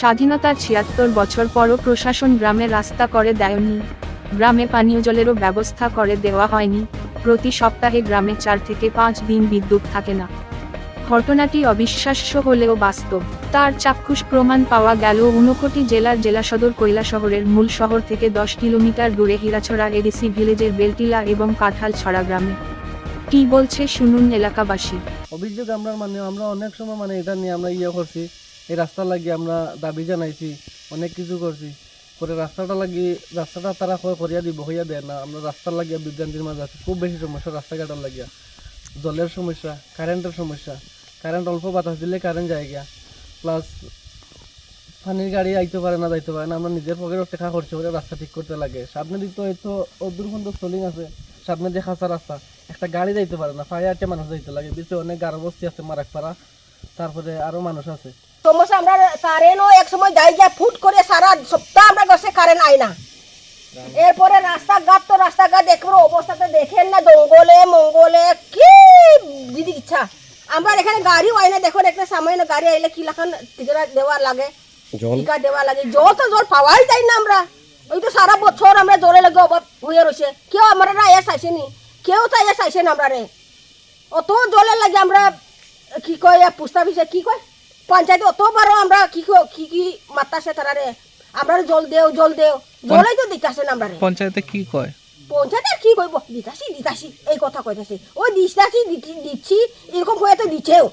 স্বাধীনতার ছিয়াত্তর বছর পরও প্রশাসন গ্রামে রাস্তা করে দেয়নি। গ্রামে পানীয় জলেরও ব্যবস্থা করে দেওয়া হয়নি। প্রতি সপ্তাহে গ্রামে চার থেকে পাঁচ দিন বিদ্যুৎ থাকে না। ঘটনাটি অবিশ্বাস্য হলেও বাস্তব। তার চাক্ষুষ প্রমাণ পাওয়া গেল ঊনকোটি জেলার জেলা সদর কৈলা শহরের মূল শহর থেকে দশ কিলোমিটার দূরে হীরাছড়া এডিসি ভিলেজের বেলটিলা এবং কাঁঠালছড়া গ্রামে। কি বলছে শুনুন এলাকাবাসী। অভিযোগ আমরা মানে আমরা অনেক সময় মানে এটা নিয়ে আমরা ইয়ে করছি। এই রাস্তা লাগিয়ে আমরা দাবি জানাইছি, অনেক কিছু করছি। পরে রাস্তাটা লাগিয়ে রাস্তাটা তারা কয় করিয়া দিব, হইয়া দেয় না। আমরা রাস্তা লাগিয়া বিভ্রান্তির মাঝে আছি। খুব বেশি সমস্যা রাস্তাঘাটের লাগিয়া জলের সমস্যা কারেন্টের সমস্যা। কারেন্ট অল্প বাতাস দিলে কারেন্ট যায় গিয়া। প্লাস পানির গাড়ি আইতে পারে না, যাইতে পারে না। আমরা নিজের পকেটে টাকা খরচ করে রাস্তা ঠিক করতে লাগে। সামনে দিক তো এই তো অদূর পর্যন্ত সোলিং আছে। সামনে দিয়ে খাঁচা রাস্তা, একটা গাড়ি যাইতে পারে না। ফায়ার মানুষ যাইতে লাগে। বেশি অনেক গারো বস্তি আছে মারাকপাড়া। তারপরে আরও মানুষ আছে। সমস্যা আমরা কারেন্টও এক সময় যাই যা ফুট করে সারা সপ্তাহ আমরা গেছে কারেন্ট আই না। এরপরে রাস্তাঘাট তো রাস্তাঘাট দেখব অবস্থাতে দেখেন না জঙ্গলে মঙ্গলে কি দিদি ইচ্ছা। আমরা এখানে গাড়িও আই না দেখুন একটা সামান্য গাড়ি আইলে কি লাখান টিকা দেওয়া লাগে টিকা দেওয়া লাগে জল তো জল পাওয়াই যায় না আমরা। ওই তো সারা বছর আমরা জলে লাগে অভাব হয়ে রয়েছে। কেউ আমরা আয়া চাইছেনি কেউ তো আয়া চাইছে না আমরা রে। অত জলের লাগে আমরা কি কয় পুস্তা পিছে কি কয়? পঞ্চায়েত অতবারও আমরা কি ক- কি কি মাতাছে তারা রে আমরা জল দেও জল দেও। জলই তো দিতাছে না আমরা পঞ্চায়েতে কি কয়? পঞ্চায়েতে কি কইব? দিতাছি দিতাছি এই কথা কইতাছি। ও দিতাছি দিচ্ছি এরকম হয়ে তো দিচ্ছেও